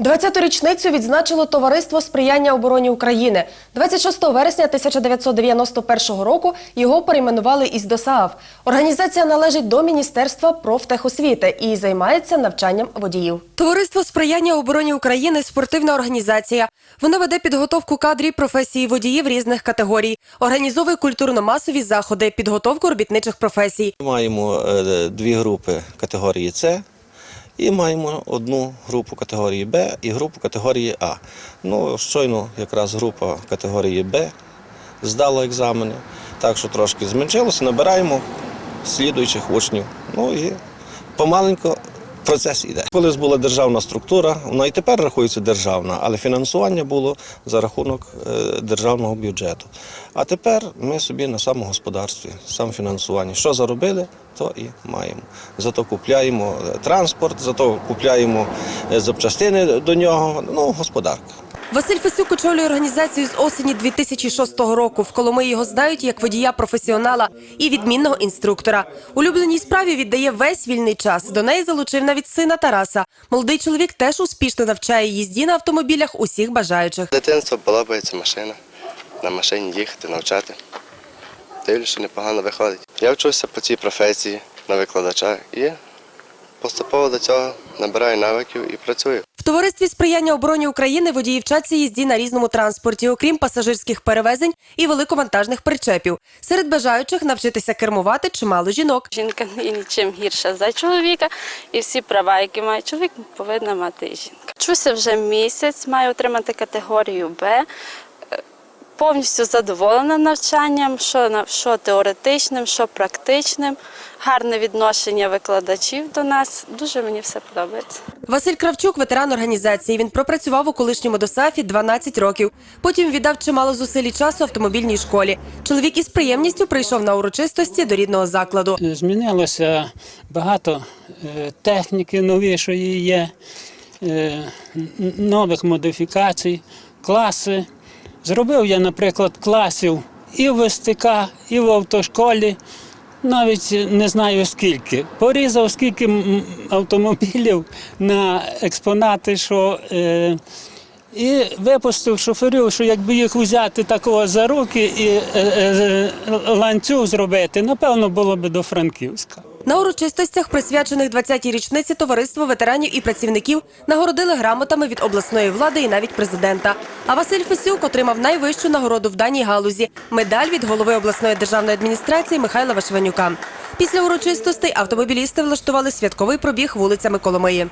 20-ту річницю відзначило Товариство сприяння обороні України. 26 вересня 1991 року його перейменували із ДОСААФ. Організація належить до Міністерства профтехосвіти і займається навчанням водіїв. Товариство сприяння обороні України спортивна організація. Воно веде підготовку кадрів професії водіїв різних категорій, організовує культурно-масові заходи, підготовку робітничих професій. Маємо е, дві групи категорії С і маємо одну групу категорії Б і групу категорії А. Ну, щойно якраз група категорії Б здала екзамени, так що трошки зменшилося, набираємо слідуючих учнів. Ну і помаленько процес іде. Колись була державна структура, вона і тепер рахується державна, але фінансування було за рахунок е, державного бюджету. А тепер ми собі на самогосподарстві, самофінансування. Що заробили, то і маємо. Зато купляємо е, транспорт, зато купляємо е, запчастини до нього. Ну, господарка. Василь Фесюк очолює організацію з осені 2006 року. В Коломиї його знають як водія-професіонала і відмінного інструктора. Улюбленій справі віддає весь вільний час. До неї залучив навіть сина Тараса. Молодий чоловік теж успішно навчає їзді на автомобілях усіх бажаючих. Дитинство подобається машина. На машині їхати, навчати. Дивлюсь, що непогано виходить. Я вчуся по цій професії на викладача і поступово до цього набираю навиків і працюю. Товаристві сприяння обороні України водії вчаться їзді на різному транспорті, окрім пасажирських перевезень і великовантажних причепів. Серед бажаючих навчитися кермувати чимало жінок. Жінка не нічим гірша за чоловіка, і всі права, які має чоловік, повинна мати і жінка. Вчуся вже місяць, маю отримати категорію Б. Повністю задоволена навчанням, що, що теоретичним, що практичним. Гарне відношення викладачів до нас. Дуже мені все подобається. Василь Кравчук, ветеран організації. Він пропрацював у колишньому ДОСАФі 12 років. Потім віддав чимало зусиль і часу автомобільній школі. Чоловік із приємністю прийшов на урочистості до рідного закладу. Змінилося багато е, техніки новішої є, е, нових модифікацій, класи. Зробив я, наприклад, класів і в СТК, і в автошколі. Навіть не знаю скільки. Порізав скільки автомобілів на експонати, що е, і випустив шоферів, що якби їх взяти такого за руки і е, е, ланцюг зробити, напевно, було би до Франківська. На урочистостях, присвячених 20-й річниці товариство ветеранів і працівників, нагородили грамотами від обласної влади і навіть президента. А Василь Фесюк отримав найвищу нагороду в даній галузі медаль від голови обласної державної адміністрації Михайла Вашванюка. Після урочистостей автомобілісти влаштували святковий пробіг вулицями Коломиї.